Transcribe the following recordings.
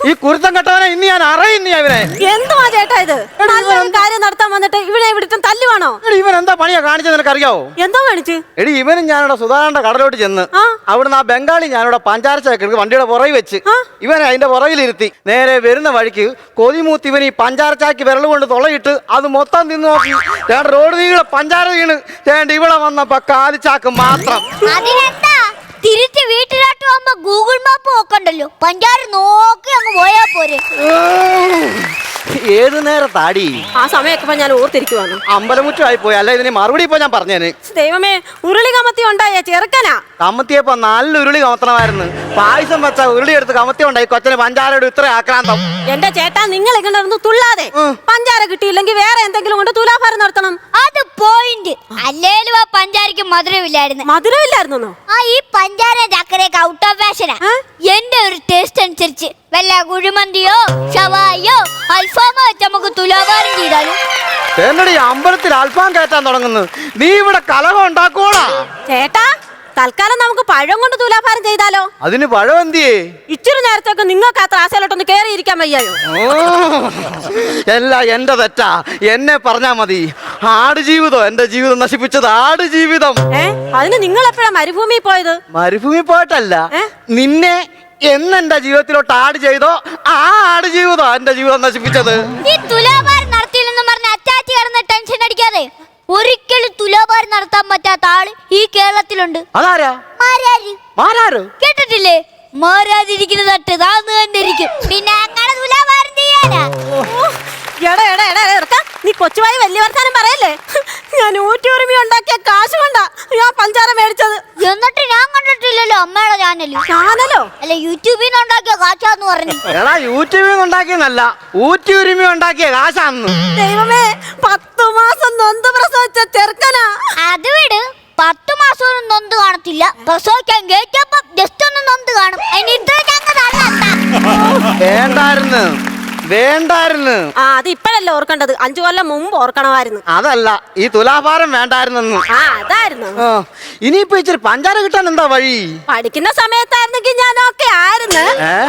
ഈ കുരുത്തം കെട്ടവനെ ഇന്ന് ഞാൻ അറിയുന്നു ഇവരെ എന്തുവാ ചേട്ടാ ഇത്? നല്ലൊരു കാര്യം നടത്താൻ വന്നിട്ട് ഇവിടെ ഇവിടുത്തെ തല്ലുവാണോ? എടി ഇവൻ എന്താ പണിയാ കാണിച്ചത് നിനക്കറിയാവോ? എന്തോ കാണിച്ചു? എടി ഇവനും ഞാനിവിടെ സുധാകരന്റെ കടലോട്ട് ചെന്ന് ആ. അവിടുന്ന് ആ ബംഗാളി ഞാനിവിടെ പഞ്ചാര ചാക്ക് വണ്ടിയുടെ പുറകിൽ വെച്ച് ആ. ഇവനെ അതിന്റെ പുറകിലിരുത്തി നേരെ വരുന്ന വഴിക്ക് കൊതിമൂത്ത് ഇവൻ ഈ പഞ്ചാര ചാക്കി വിരൽ കൊണ്ട് തുളയിട്ട് അത് മൊത്തം തിന്നു നോക്കി. ചേട്ടൻ റോഡ് നീളെ പഞ്ചാര വീണ്. ചേട്ടൻ ഇവിടെ വന്നപ്പോ കാലിച്ചാക്ക് മാത്രം. അതിനെന്താ തിരിച്ച് വീട്ടിലോട്ട് പോകുമ്പോ ഗൂഗിൾ മാപ്പ് നോക്കണ്ടല്ലോ പഞ്ചാര നോക്കി അങ്ങ് പോയാ പോരെ ഏത് നേരത്താടി? ആ സമയമൊക്കെ ഞാൻ ഓർത്തിരിക്കുവാണ്. അമ്പലമുറ്റമായി പോയി അല്ല ഇതിന് മറുപടി ഇപ്പൊ ഞാൻ പറഞ്ഞേന്. ദൈവമേ ഉരുളി കമത്തി ഉണ്ടായ ചെറുക്കനാ. കമത്തിയപ്പോ നല്ല ഉരുളി കമത്തണമായിരുന്നു. പായസം വെച്ച ഉരുളി എടുത്ത് കമത്തി ഉണ്ടായി കൊച്ചന് പഞ്ചാരയുടെ ഇത്ര ആക്രാന്തം. എന്റെ ചേട്ടാ നിങ്ങൾ ഇങ്ങനെ തുള്ളാതെ. പഞ്ചാര കിട്ടിയില്ലെങ്കിൽ വേറെ എന്തെങ്കിലും കൊണ്ട് തുലാഭാരം നടത്തണം. പോയിന്റ് അല്ലേലും ആ പഞ്ചാരക്ക് മധുരമില്ലായിരുന്നു. മധുരമില്ലായിരുന്നോ ആ ഈ പഞ്ചാര ചക്കരയൊക്കെ ഔട്ട് ഓഫ് ഫാഷനാ? എന്റെ ഒരു ടേസ്റ്റ് അനുസരിച്ച് വല്ല കുഴിമന്തിയോ ഷവായോ അൽഫാമോ വെച്ച് നമുക്ക് തുലാഭാരം ചെയ്താലും? എന്നടി അമ്പലത്തിൽ അൽഫാം കയറ്റാൻ തുടങ്ങുന്നു. നീ ഇവിടെ കലഹം ഉണ്ടാക്കോളാ ചേട്ടാ തൽക്കാലം നമുക്ക് പഴം കൊണ്ട് തുലാഭാരം ചെയ്താലോ? അതിന് പഴം എന്തിയേ? ഇച്ചിരി നേരത്തേക്ക് നിങ്ങൾക്ക് ആ ത്രാസയിലോട്ടൊന്ന് കയറിയിരിക്കാൻ വയ്യായോ? എല്ലാം എന്റെ തെറ്റാ. എന്നെ പറഞ്ഞാ മതി. ആടുജീവിതം എന്റെ ജീവിതം നശിപ്പിച്ചത് ആടുജീവിതം ഏ? അതിന് നിങ്ങൾ എപ്പോഴാ മരുഭൂമി പോയത്? മരുഭൂമി പോയിട്ടല്ല. നിന്നെ എന്ന് എന്റെ ജീവിതത്തിലോട്ട് ആട് ചെയ്തോ ആ ആട് ജീവിതം എന്റെ ജീവിതം നശിപ്പിച്ചത്. ഈ തുലാഭാരം നടത്തിയില്ലെന്ന് പറഞ്ഞ അച്ചാച്ചി കിടന്ന് ടെൻഷൻ അടിക്കാതെ ഒരിക്കലും തുലാഭാരം നടത്താൻ പറ്റാത്ത ആൾ ഈ കേരളത്തിലുണ്ട്. അതാരാ? മാരാര്. മാരാരോ? കേട്ടിട്ടില്ലേ? മാരാതിരിക്കുന്ന തട്ട് താന്ന് കണ്ടിരിക്കും. പിന്നെ അങ്ങനെ തുലാഭാരം ചെയ്യാനാ? എടാ എടാ എടാ നീ കൊച്ചുവായി വലിയ വർത്താനം പറയല്ലേ? ഞാൻ ഊറ്റൂർമി ഉണ്ടാക്കിയ കാശ് കൊണ്ടാ ഞാൻ പഞ്ചാര മേടിച്ചത്. എന്നിട്ട് ഞാൻ കണ്ടിട്ടില്ലല്ലോ അമ്മയുടെ ചാനൽ ചാനലോ? അല്ല യൂട്യൂബിൽ നിന്ന് ഉണ്ടാക്കിയ കാച്ചാന്ന് പറഞ്ഞു. എടാ യൂട്യൂബിൽ നിന്ന് ഉണ്ടാക്കിയെന്നല്ല ഊറ്റി ഉരുമി ഉണ്ടാക്കിയ കാശാന്ന്. ദൈവമേ പത്തു മാസം നൊന്ത് പ്രസവിച്ച ചെറുക്കനാ. അത് വിട് പത്ത് മാസം നൊന്ത് കാണത്തില്ല. പ്രസവിക്കാൻ കേട്ടപ്പം ജസ്റ്റ് ഒന്ന് നൊന്ത് കാണും. അതിന് ഇത്ര ചങ്ങ വേണ്ടായിരുന്നു വേണ്ടായിരുന്നു. ആ ഇപ്പഴല്ലേ ഓർക്കേണ്ടത്? അഞ്ചു കൊല്ലം മുമ്പ് ഓർക്കണമായിരുന്നു. അതല്ല ഈ തുലാഭാരം വേണ്ടായിരുന്നു ആ അതായിരുന്നു. ഇനിയിപ്പോ ഇച്ചിരി പഞ്ചാര കിട്ടാൻ എന്താ വഴി? പഠിക്കുന്ന സമയത്തായിരുന്നെങ്കിൽ ഞാൻ ഓക്കെ ആയിരുന്നു?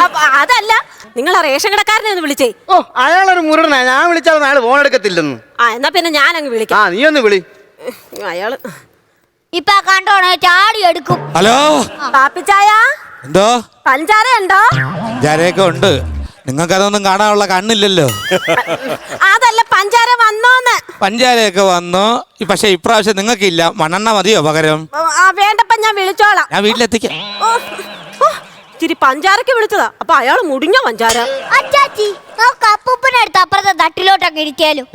അപ്പൊ അതല്ല നിങ്ങൾ ആ റേഷൻ കടക്കാരനെ ഒന്ന് വിളിച്ചേ. ഓ അയാളൊരു മുരടനാ. ഞാൻ വിളിച്ചാൽ അയാൾ ഫോൺ എടുക്കത്തില്ലെന്ന്. ആ എന്നാ പിന്നെ ഞാൻ അങ്ങ് വിളിക്കാം. ആ നീ ഒന്ന് വിളി. അയാൾ. ഇപ്പൊ കണ്ടോണേ? ചാടി എടുക്കും. ഹലോ? പാപ്പിച്ചായ എന്തോ? പഞ്ചാര ഉണ്ടോ പഞ്ചാരയൊക്കെ ഉണ്ട്. നിങ്ങൾക്ക് അതൊന്നും കാണാനുള്ള കണ്ണില്ലല്ലോ. അതല്ല പഞ്ചാര വന്നോന്ന്. പഞ്ചാരയൊക്കെ വന്നു. പക്ഷെ ഇപ്രാവശ്യം നിങ്ങൾക്കില്ല. മണ്ണെണ്ണ മതിയോ പകരം? ആ വേണ്ടപ്പ ഞാൻ വിളിച്ചോളാം. ഞാൻ വീട്ടിലെത്തിക്കാം. ഓ, ഓ, ഇച്ചിരി പഞ്ചാരക്ക് വിളിച്ചതാ. അപ്പൊ അയാൾ മുടിഞ്ഞ പഞ്ചാര? അച്ചാച്ചി നമുക്ക് അപ്പൂപ്പനടുത്ത് അപ്പുറത്തെ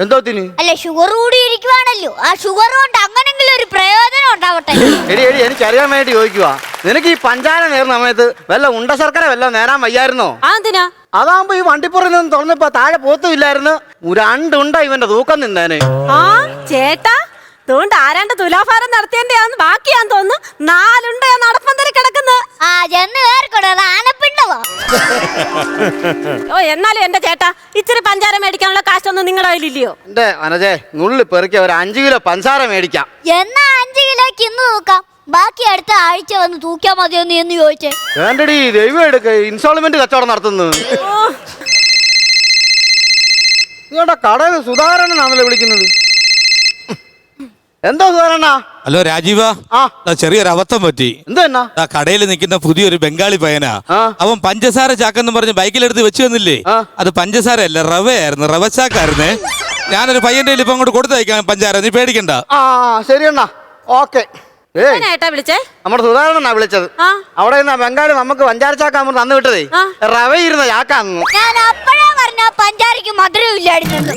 എന്തോത്തിന് അല്ല ഷുഗർ കൂടി ഇരിക്കുവാണല്ലോ. ആ ഷുഗർ കൊണ്ട് അങ്ങനെങ്കിലും ഒരു പ്രയോജനം ഉണ്ടാവട്ടെ. എടി എടി എനിക്ക് അറിയാൻ വേണ്ടി ചോദിക്കുക നിനക്ക് ഈ പഞ്ചാര നേർന്ന സമയത്ത് വല്ല ഉണ്ട ശർക്കര വല്ല നേരാൻ വയ്യായിരുന്നോ? ആ എന്തിനാ? അതാകുമ്പോ ഈ വണ്ടിപ്പുറയിൽ നിന്ന് തുറന്നപ്പോ താഴെ പോത്തുമില്ലായിരുന്നു രണ്ടുണ്ട ഇവന്റെ തൂക്കം നിന്നേനെ. ആ ചേട്ടാ അതുകൊണ്ട് ആരാണ്ട് തുലാഭാരം നടത്തിയതിന്റെയാന്ന് ബാക്കിയാന്ന് തോന്നുന്നു. നാലുണ്ട് കിടക്കുന്നത് ആ ചെന്ന് കേറിക്കോട്ടെ അത് ഓ എന്നാലും എന്റെ ചേട്ടാ ഇച്ചിരി പഞ്ചാര മേടിക്കാനുള്ള കാശൊന്നും നിങ്ങളുടെ കയ്യിലില്ലയോ? എന്റെ മനജെ നുള്ളി പെറുക്കിയ ഒരു അഞ്ചു കിലോ പഞ്ചാര മേടിക്കാം. എന്നാ അഞ്ചു കിലോക്ക് ഇന്ന് തൂക്കാം? ബാക്കി അടുത്ത ആഴ്ച വന്ന് തൂക്കിയാ നീ എന്ന് ചോദിച്ചേ. വേണ്ടടി ദൈവം എടുക്ക. ഇൻസ്റ്റാൾമെന്റ് കച്ചവടം നടത്തുന്നു നിങ്ങളുടെ കടയിൽ സുധാകരനാണല്ലോ വിളിക്കുന്നത്? എന്തോ സുധാകരണ്ണ ഹലോ രാജീവ. ആ. ചെറിയൊരു അബദ്ധം പറ്റി. ആ കടയിൽ നിൽക്കുന്ന പുതിയൊരു ബംഗാളി പയ്യനാ. ആ. അവൻ പഞ്ചസാര ചാക്കെന്ന് പറഞ്ഞ് ബൈക്കിലെടുത്ത് വെച്ച് വന്നില്ലേ ആ. അത് പഞ്ചസാര അല്ല റവയായിരുന്നു റവ ചാക്കായിരുന്നേ ഞാനൊരു പയ്യന്റെ കയ്യിൽ ഇപ്പൊ അങ്ങോട്ട് കൊടുത്തയക്കാം പഞ്ചാര നീ പേടിക്കണ്ട. ആ ശരി അണ്ണാ ഓക്കെ. ഏട്ടാ വിളിച്ചേ? നമ്മുടെ സുധാകരനാ വിളിച്ചത്. ആ. അവിടെ നിന്ന് ബംഗാളി നമുക്ക് പഞ്ചാര ചാക്കാൻ നമ്മൾ തന്നു വിട്ടതേ. റവ ഇരുന്ന ചാക്കാന്നു ഞാൻ അപ്പഴേ പറഞ്ഞ പഞ്ചാരക്ക് മധുരം ഇല്ലായിരുന്നു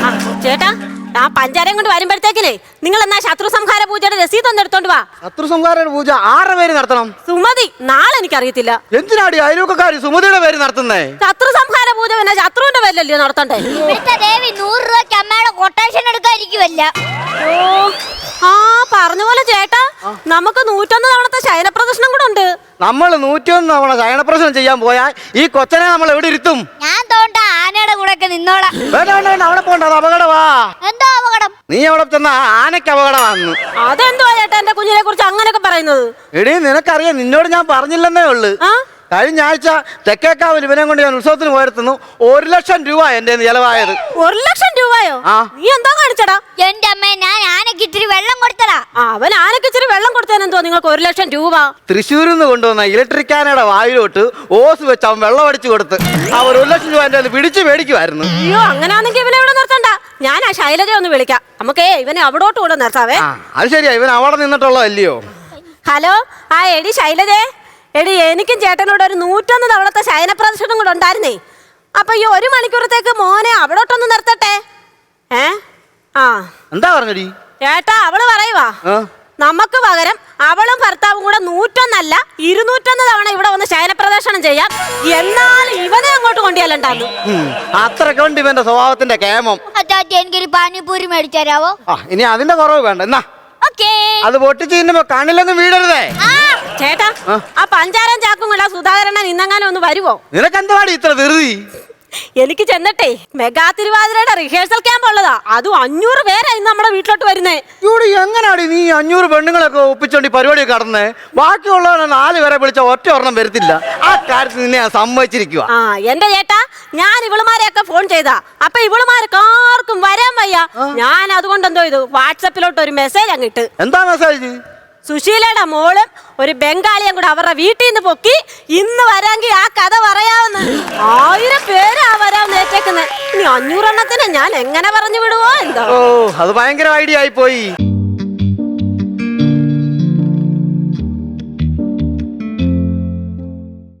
ആ, ചേട്ടാ ആ പഞ്ചാരം കൊണ്ട് വരുമ്പോഴത്തേക്കിനെ നിങ്ങൾ എന്നാ ശത്രു സംഹാര പൂജയുടെ രസീത് ഒന്ന് എടുത്തോണ്ട് വാ. ശത്രു സംഹാര പൂജ ആരുടെ പേര് നടത്തണം? സുമതി നാളെ എനിക്ക് അറിയത്തില്ല എന്തിനാടി അയൽവക്കക്കാരി സുമതിയുടെ പേര് നടത്തുന്നേ? ശത്രു സംഹാര പൂജ പിന്നെ ശത്രുവിന്റെ പേരിലല്ലയോ നടത്തണ്ടേ? ദേവി നൂറ് രൂപയ്ക്ക് അമ്മയുടെ കൊട്ടേഷൻ എടുക്കാതിരിക്കുമല്ല ഓ ആ പറഞ്ഞ പോലെ ചേട്ടാ നമുക്ക് നൂറ്റൊന്ന് തവണത്തെ ശയനപ്രദർശനം കൂടെ ഉണ്ട്. നമ്മൾ നൂറ്റൊന്ന് തവണ ശയനപ്രദർശനം ചെയ്യാൻ പോയാൽ ഈ കൊച്ചനെ നമ്മൾ എവിടെ ഇരുത്തും? ഞാൻ തോണ്ട ആനയുടെ കൂടെ ഒക്കെ നിന്നോളാം. വേണ്ട വേണ്ട വേണ്ട അവിടെ പോണ്ട അത് അപകടമാ എന്തോ അപകടം? നീ അവിടെ ചെന്ന ആനയ്ക്ക് അപകടമാണെന്ന് അതെന്തുവാ ചേട്ടാ എന്റെ കുഞ്ഞിനെ കുറിച്ച് അങ്ങനെയൊക്കെ പറയുന്നത്? എടീ നിനക്കറിയാം നിന്നോട് ഞാൻ പറഞ്ഞില്ലെന്നേ ഉള്ളു. ആ? കഴിഞ്ഞ ആഴ്ച തെക്കേക്കാവിൽ ഇവനെ കൊണ്ട് ഞാൻ ഉത്സവത്തിന് പോയിരുന്നു ഒരു ലക്ഷം രൂപ എന്റെ ചെലവായത്. ഒരു ലക്ഷം രൂപയോ? ആ. നീ എന്താ കാണിച്ചടാ? എന്റെ അമ്മ ഞാൻ ആനക്ക് ഇത്തിരി വെള്ളം കൊടുത്തടാ അവൻ ആനക്ക് ഇച്ചിരി വെള്ളം കൊടുത്തേനെന്തോ നിങ്ങൾക്ക് ഒരു ലക്ഷം രൂപ? തൃശ്ശൂരിൽ നിന്ന് കൊണ്ടുവന്ന ഇലക്ട്രിക് ആനയുടെ വായിലോട്ട് ഓസ് വെച്ച് അവൻ വെള്ളം അടിച്ചു കൊടുത്ത് അവർ ഒരു ലക്ഷം രൂപ എന്റെ പിടിച്ച് മേടിക്കുമായിരുന്നു അയ്യോ അങ്ങനാണെങ്കിൽ ഇവനെ ഇവിടെ നിർത്തണ്ട. ഞാൻ ആ ശൈലജയെ ഒന്ന് വിളിക്കാം. നമുക്കേ ഇവനെ അവിടോട്ട് കൂടെ നിർത്താവേ. ആ അത് ശരിയാ ഇവൻ അവിടെ നിന്നിട്ടുള്ളതല്ലയോ? ഹലോ ആ എടി ശൈലജേ. എടി എനിക്കും ചേട്ടനോട് ഒരു നൂറ്റൊന്ന് തവണത്തെ ശയന പ്രദർശനം കൂടെ ഉണ്ടായിരുന്നേ. അപ്പൊ ഈ ഒരു മണിക്കൂറത്തേക്ക് മോനെ അവിടോട്ടൊന്ന് നിർത്തട്ടെ? ഏ? ആ. എന്താ പറഞ്ഞടി? ചേട്ടാ അവൾ പറയുവാ. നമുക്ക് പകരം അവളും ഭർത്താവും കൂടെ നൂറ്റൊന്നല്ല ഇരുന്നൂറ്റൊന്ന് തവണ ഇവിടെ വന്ന് ശയന പ്രദർശനം ചെയ്യാം. എന്നാൽ ഇവനെ അങ്ങോട്ട് കൊണ്ടുചെല്ലണ്ടാന്നു. അത്ര കണ്ട് ഇവന്റെ സ്വഭാവത്തിന്റെ കേമം. എനിക്കൊരു പാനിപൂരി മേടിച്ചു തരാവോ ആ ഇനി അതിന്റെ കുറവ് വേണ്ട. എന്നാ. ഓക്കേ. അത് പൊട്ടിച്ച് കണ്ണിലൊന്നും വീടരുതേ. ചേട്ടാ ആ. പഞ്ചാരൻ പഞ്ചാരം ചാക്കും കൂടെ സുധാകരണ്ണൻ ഇന്നെങ്ങാനും ഒന്ന് വരുവോ? ഇത്ര ധൃതി എനിക്ക് ചെന്നിട്ടേ മെഗാ തിരുവാതിരയുടെ റിഹേഴ്സൽ ക്യാമ്പ് ഉള്ളതാ. അതും അഞ്ഞൂറ് പേരാ ഇന്ന് നമ്മുടെ വീട്ടിലോട്ട് വരുന്നേ. ഇവിടെ എങ്ങനാടി നീ അഞ്ഞൂറ് പെണ്ണുങ്ങളൊക്കെ ഒപ്പിച്ചോണ്ട് പരിപാടി കടന്നേ ബാക്കിയുള്ളവനെ നാല് പേരെ വിളിച്ച ഒറ്റ ഒരെണ്ണം വരത്തില്ല. ആ കാര്യത്തിൽ നിന്നെ ഞാൻ സമ്മതിച്ചിരിക്കുക ആ എന്റെ ചേട്ടാ ഞാൻ ഇവളുമാരെയൊക്കെ ഫോൺ ചെയ്താ. അപ്പൊ ഇവളുമാർക്ക് ആർക്കും വരാൻ വയ്യ. ഞാൻ അതുകൊണ്ട് എന്തോ ഇത് വാട്സപ്പിലോട്ട് ഒരു മെസ്സേജ് അങ്ങിട്ട് എന്താ മെസ്സേജ് സുശീലയുടെ മോളും ഒരു ബംഗാളിയും കൂടെ അവരുടെ വീട്ടിൽ നിന്ന് പൊക്കി ഇന്ന് വരാമെങ്കിൽ ആ കഥ പറയാവുന്ന ആയിരം പേരാ വരാമെന്ന് ഏറ്റേക്കുന്നത് ഇനി അഞ്ഞൂറെണ്ണത്തിന് ഞാൻ എങ്ങനെ പറഞ്ഞു വിടുവോ എന്തോ? അത് ഭയങ്കര ഐഡിയ ആയി പോയി.